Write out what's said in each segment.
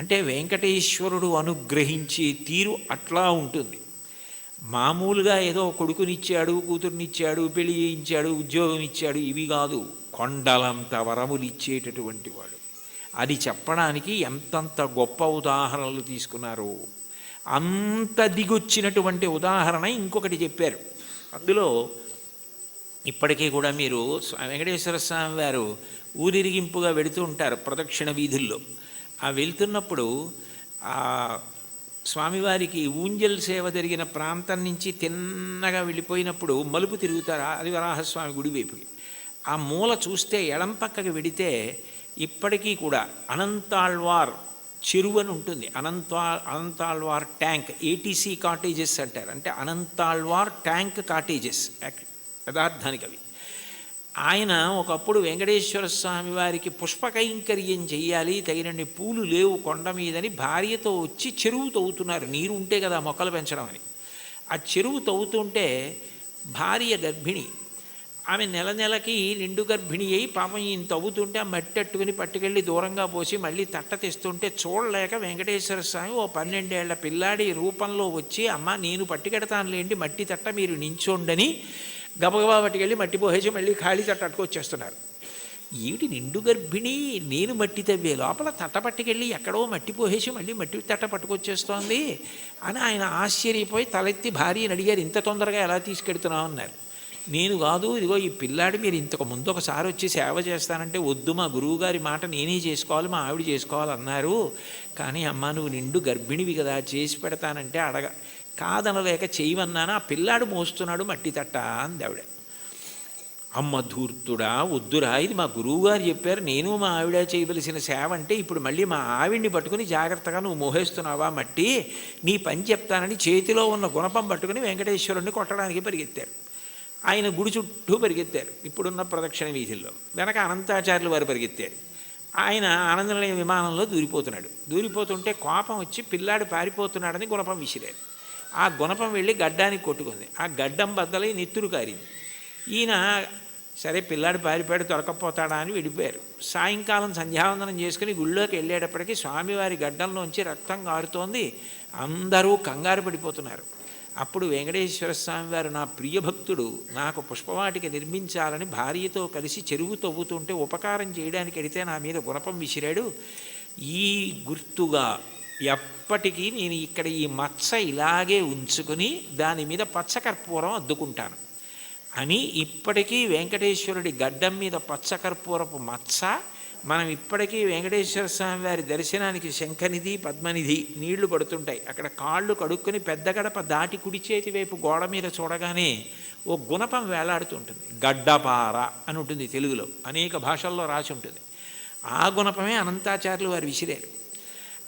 అంటే వెంకటేశ్వరుడు అనుగ్రహించే తీరు అట్లా ఉంటుంది. మామూలుగా ఏదో కొడుకునిచ్చాడు కూతురునిచ్చాడు పెళ్ళి చేయించాడు ఉద్యోగం ఇచ్చాడు ఇవి కాదు. కొండలంత వరములు ఇచ్చేటటువంటి వాడు. అది చెప్పడానికి ఎంతంత గొప్ప ఉదాహరణలు తీసుకున్నారు. అంత దిగొచ్చినటువంటి ఉదాహరణ ఇంకొకటి చెప్పారు. అందులో ఇప్పటికీ కూడా మీరు వెంకటేశ్వర స్వామి వారు ఊరిరిగింపుగా వెడుతూ ఉంటారు ప్రదక్షిణ వీధుల్లో. ఆ వెళ్తున్నప్పుడు ఆ స్వామివారికి ఊంజల్ సేవ జరిగిన ప్రాంతం నుంచి తిన్నగా వెళ్ళిపోయినప్పుడు మలుపు తిరుగుతారు? అది వరాహస్వామి గుడి వైపుకి. ఆ మూల చూస్తే ఎడం పక్కకి వెడితే ఇప్పటికీ కూడా అనంతాళ్వార్ చెరువు అని ఉంటుంది. Anantha Ananthalwar tank ATC cottages అంటారు. అంటే అనంతాళ్వార్ ట్యాంక్ కాటేజెస్ యథార్థానికి అవి. ఆయన ఒకప్పుడు వెంకటేశ్వర స్వామి వారికి పుష్పకైంకర్యం చేయాలి తగినన్ని పూలు లేవు కొండ మీదని భార్యతో వచ్చి చెరువు తవ్వుతున్నారు. నీరు ఉంటే కదా మొక్కలు పెంచడం అని. ఆ చెరువు తవ్వుతుంటే భార్య గర్భిణి. ఆమె నెల నెలకి నిండు గర్భిణి అయి పాపం ఈయన తవ్వుతుంటే ఆ మట్టి అట్టుకుని పట్టుకెళ్ళి దూరంగా పోసి మళ్ళీ తట్ట తెస్తుంటే చూడలేక వెంకటేశ్వర స్వామి ఓ పన్నెండేళ్ళ పిల్లాడి రూపంలో వచ్చి అమ్మ నేను పట్టుకెడతానులేండి మట్టి తట్ట మీరు నించోండని గబగబా పట్టుకెళ్ళి మట్టి పోసేసి మళ్ళీ ఖాళీ తట్ట అట్టుకొచ్చేస్తున్నారు ఏమిటి నిండు గర్భిణి? నేను మట్టి తవ్వే లోపల తట్ట పట్టుకెళ్ళి ఎక్కడో మట్టి పోసేసి మళ్ళీ మట్టి తట్ట పట్టుకొచ్చేస్తోంది అని ఆయన ఆశ్చర్యపోయి తలెత్తి భార్యని అడిగారు ఇంత తొందరగా ఎలా తీసుకెడుతున్నావు? అన్నారు. నేను కాదు ఇదిగో ఈ పిల్లాడు మీరు ఇంతకు ముందు ఒకసారి వచ్చి సేవ చేస్తానంటే వద్దు మా గురువు గారి మాట నేనే చేసుకోవాలి మా ఆవిడ చేసుకోవాలన్నారు కానీ అమ్మ నువ్వు నిండు గర్భిణివి కదా చేసి పెడతానంటే అడగ కాదనలేక చేయమన్నాను? ఆ పిల్లాడు మోస్తున్నాడు మట్టి తట్ట అంది ఆవిడ. అమ్మ ధూర్తుడా వద్దురా ఇది మా గురువుగారు చెప్పారు నేను మా ఆవిడ చేయవలసిన సేవ అంటే ఇప్పుడు మళ్ళీ మా ఆవిడ్ని పట్టుకుని జాగ్రత్తగా నువ్వు మోహేస్తున్నావా మట్టి? నీ పని చెప్తానని చేతిలో ఉన్న గుణపం పట్టుకుని వెంకటేశ్వరుణ్ణి కొట్టడానికి పరిగెత్తారు. ఆయన గుడి చుట్టూ పరిగెత్తారు. ఇప్పుడున్న ప్రదక్షిణ వీధుల్లో వెనక అనంతాచార్యులు వారు పరిగెత్తారు. ఆయన ఆనందనీయ విమానంలో దూరిపోతున్నాడు. దూరిపోతుంటే కోపం వచ్చి పిల్లాడు పారిపోతున్నాడని గుణపం విసిరారు. ఆ గుణపం వెళ్ళి గడ్డానికి కొట్టుకుంది. ఆ గడ్డం బద్దలై నెత్తురు కారింది. ఈయన సరే పిల్లాడు పారిపోయాడు దొరకపోతాడా అని విడిపోయారు. సాయంకాలం సంధ్యావందనం చేసుకుని గుళ్ళోకి వెళ్ళేటప్పటికి స్వామివారి గడ్డంలోంచి రక్తం కారుతోంది. అందరూ కంగారు పడిపోతున్నారు. అప్పుడు వెంకటేశ్వర స్వామివారు నా ప్రియభక్తుడు నాకు పుష్పవాటిక నిర్మించాలని భార్యతో కలిసి చెరువు తవ్వుతుంటే ఉపకారం చేయడానికి వెడితే నా మీద గుణపం విసిరాడు. ఈ గుర్తుగా ఎప్పటికీ నేను ఇక్కడ ఈ మచ్చ ఇలాగే ఉంచుకుని దాని మీద పచ్చకర్పూరం అద్దుకుంటాను. అని ఇప్పటికీ వెంకటేశ్వరుడి గడ్డం మీద పచ్చకర్పూరపు మచ్చ మనం ఇప్పటికీ వెంకటేశ్వర స్వామి వారి దర్శనానికి శంఖనిధి పద్మనిధి నీళ్ళు పడుతుంటాయి. అక్కడ కాళ్ళు కడుక్కొని పెద్ద గడప దాటి కుడి చేతి వైపు గోడ మీద చూడగానే ఓ గుణపం వేలాడుతుంటుంది గడ్డపార అని ఉంటుంది తెలుగులో. అనేక భాషల్లో రాసి ఉంటుంది. ఆ గుణపమే అనంతాచార్యులు వారు విసిరారు.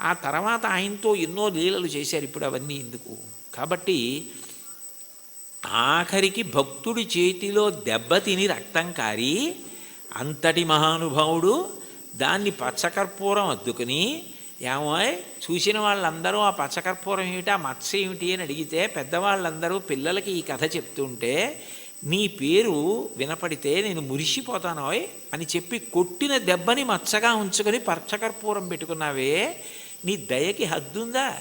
ఆ తర్వాత ఆయనతో ఎన్నో లీలలు చేశారు ఇప్పుడు అవన్నీ ఎందుకు కాబట్టి ఆఖరికి భక్తుడి చేతిలో దెబ్బతిని రక్తం కారి అంతటి మహానుభావుడు దాన్ని పచ్చకర్పూరం అద్దుకుని ఏమో చూసిన వాళ్ళందరూ ఆ పచ్చకర్పూరం ఏమిటి ఆ మత్స్య ఏమిటి అని అడిగితే పెద్దవాళ్ళందరూ పిల్లలకి ఈ కథ చెప్తుంటే నీ పేరు వినపడితే నేను మురిసిపోతానోయ్ అని చెప్పి కొట్టిన దెబ్బని మచ్చగా ఉంచుకొని పచ్చకర్పూరం పెట్టుకున్నావే నీ దయకి హద్దుందా?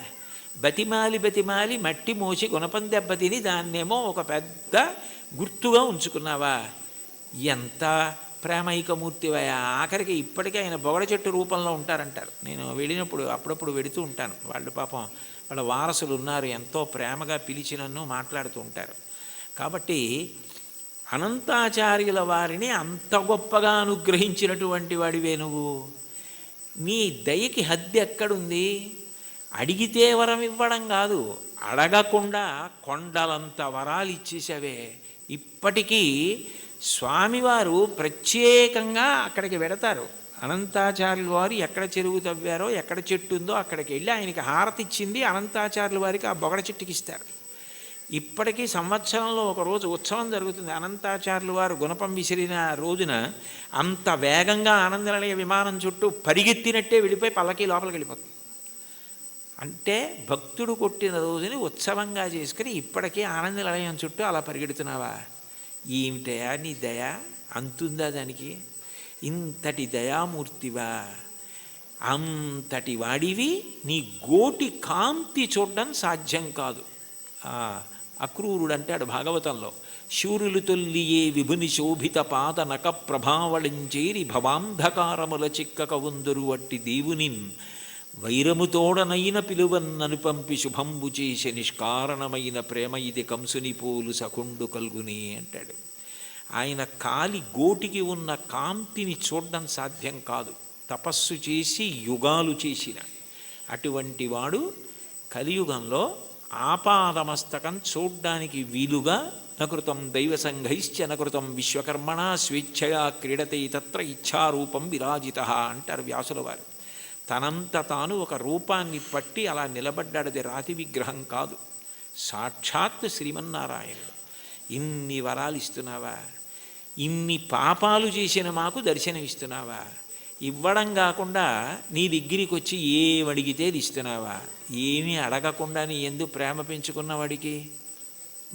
బతిమాలి బతిమాలి మట్టి మోసి గుణపం దెబ్బతిని దాన్నేమో ఒక పెద్ద గుర్తుగా ఉంచుకున్నావా? ఎంత ప్రేమైకమూర్తివయా ఆఖరికి ఇప్పటికీ ఆయన బొగడ చెట్టు రూపంలో ఉంటారంటారు. నేను వెళ్ళినప్పుడు అప్పుడప్పుడు వెడుతూ ఉంటాను. వాళ్ళు పాపం వాళ్ళ వారసులు ఉన్నారు. ఎంతో ప్రేమగా పిలిచి నన్ను మాట్లాడుతూ ఉంటారు. కాబట్టి అనంతాచార్యుల వారిని అంత గొప్పగా అనుగ్రహించినటువంటి వాడివే నువ్వు. మీ దయకి హద్దు ఎక్కడుంది? అడిగితే వరం ఇవ్వడం కాదు. అడగకుండా కొండలంత వరాలు ఇచ్చేసావే ఇప్పటికీ స్వామివారు ప్రత్యేకంగా అక్కడికి వెడతారు. అనంతాచార్యుల వారు ఎక్కడ చెరువు తవ్వారో ఎక్కడ చెట్టు ఉందో అక్కడికి వెళ్ళి ఆయనకి హారతి ఇచ్చింది అనంతాచార్యుల వారికి ఆ బొగడ చెట్టుకి ఇస్తారు. ఇప్పటికీ సంవత్సరంలో ఒకరోజు ఉత్సవం జరుగుతుంది. అనంతాచార్యులు వారు గుణపం విసిరిన రోజున అంత వేగంగా ఆనందనిలయ విమానం చుట్టూ పరిగెత్తినట్టే వెళ్ళిపోయి పల్లకి లోపలికి వెళ్ళిపోతుంది. అంటే భక్తుడు కొట్టిన రోజుని ఉత్సవంగా చేసుకుని ఇప్పటికీ ఆనందనిలయం చుట్టూ అలా పరిగెడుతున్నావా? ఏమిటయా నీ దయ? అంతుందా దానికి? ఇంతటి దయామూర్తివా? అంతటి వాడివి నీ గోటి కాంతి చూడడం సాధ్యం కాదు. అక్రూరుడు అంటాడు భాగవతంలో. శూరులు తొల్లియే విభుని శోభిత పాద నక ప్రభావళించేరి భవాంధకారముల చిక్కక ఉందరు వట్టి దేవునిన్ వైరముతోడనైన పిలువన్నను పంపి శుభంబు చేసే నిష్కారణమైన ప్రేమ ఇది కంసుని పోలు సకుండు కల్గుని అంటాడు. ఆయన కాలి గోటికి ఉన్న కాంతిని చూడడం సాధ్యం కాదు. తపస్సు చేసి యుగాలు చేసిన. అటువంటి వాడు కలియుగంలో ఆపాదమస్తకం చూడ్డానికి వీలుగా నకృతం దైవ సంఘైశ్చ నకృతం విశ్వకర్మణ స్వేచ్ఛయా క్రీడతే తత్ర ఇచ్చారూపం విరాజిత అంటారు వ్యాసుల వారు. తనంత తాను ఒక రూపాన్ని పట్టి అలా నిలబడ్డాడది రాతి విగ్రహం కాదు. సాక్షాత్ శ్రీమన్నారాయణుడు. ఇన్ని వరాలు ఇస్తున్నావా ఇన్ని పాపాలు చేసిన మాకు దర్శనమిస్తున్నావా? ఇవ్వడం కాకుండా నీ దగ్గరికి వచ్చి ఏం అడిగితే అది ఇస్తున్నావా? ఏమీ అడగకుండా నీ ఎందు ప్రేమ పెంచుకున్న వాడికి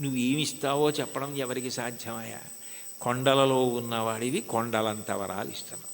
నువ్వేమిస్తావో చెప్పడం ఎవరికి సాధ్యమయ్యా? కొండలలో ఉన్నవాడివి కొండలంత వరాలు ఇస్తున్నావు.